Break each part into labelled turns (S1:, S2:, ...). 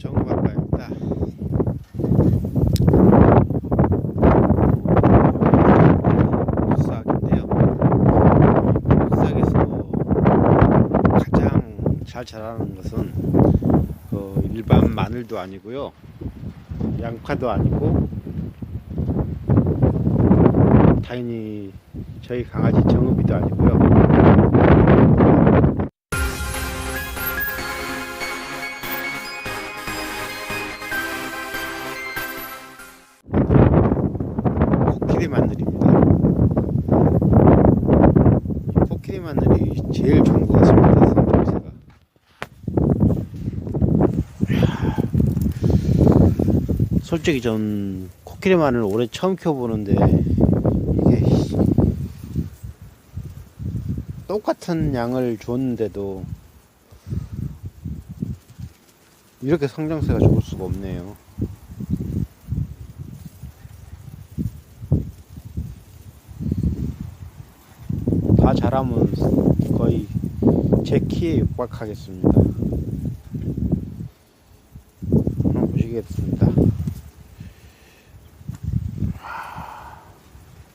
S1: 정박가입니다. 싹인데요. 싹에서 가장 잘 자라는 것은 그 일반 마늘도 아니고요. 양파도 아니고 당연히 저희 강아지 정읍이도 아니고요. 코끼리 마늘입니다. 이 코끼리 마늘이 제일 좋은 것 같습니다. 이야. 솔직히 전 코끼리 마늘 올해 처음 키워보는데 이게 똑같은 양을 줬는데도 이렇게 성장세가 좋을 수가 없네요. 다 자라면 거의 제 키에 육박하겠습니다. 한번 보시겠습니다. 하,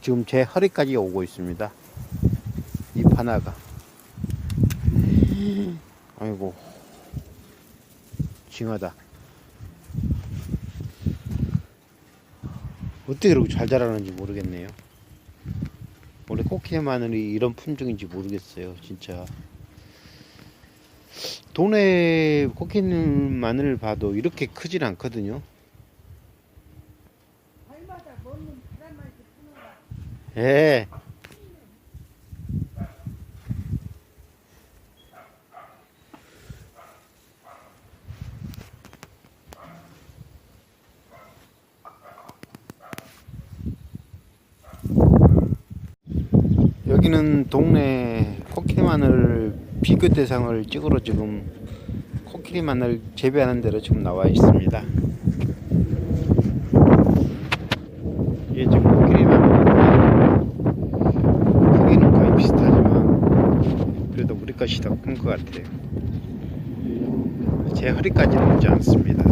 S1: 지금 제 허리까지 오고 있습니다. 잎 하나가. 아이고, 징하다. 어떻게 이렇게 잘 자라는지 모르겠네요. 코끼리 마늘이 이런 품종인지 모르겠어요, 진짜. 동네 코끼리 마늘 봐도 이렇게 크진 않거든요. 예. 여기는 동네 코끼리 마늘 비교 대상을 찍으러 지금 코끼리 마늘 재배하는 데로 지금 나와 있습니다. 이게 지금 코끼리 마늘 크기는 거의 비슷하지만 그래도 우리 것이 더 큰 것 같아요. 제 허리까지는 오지 않습니다.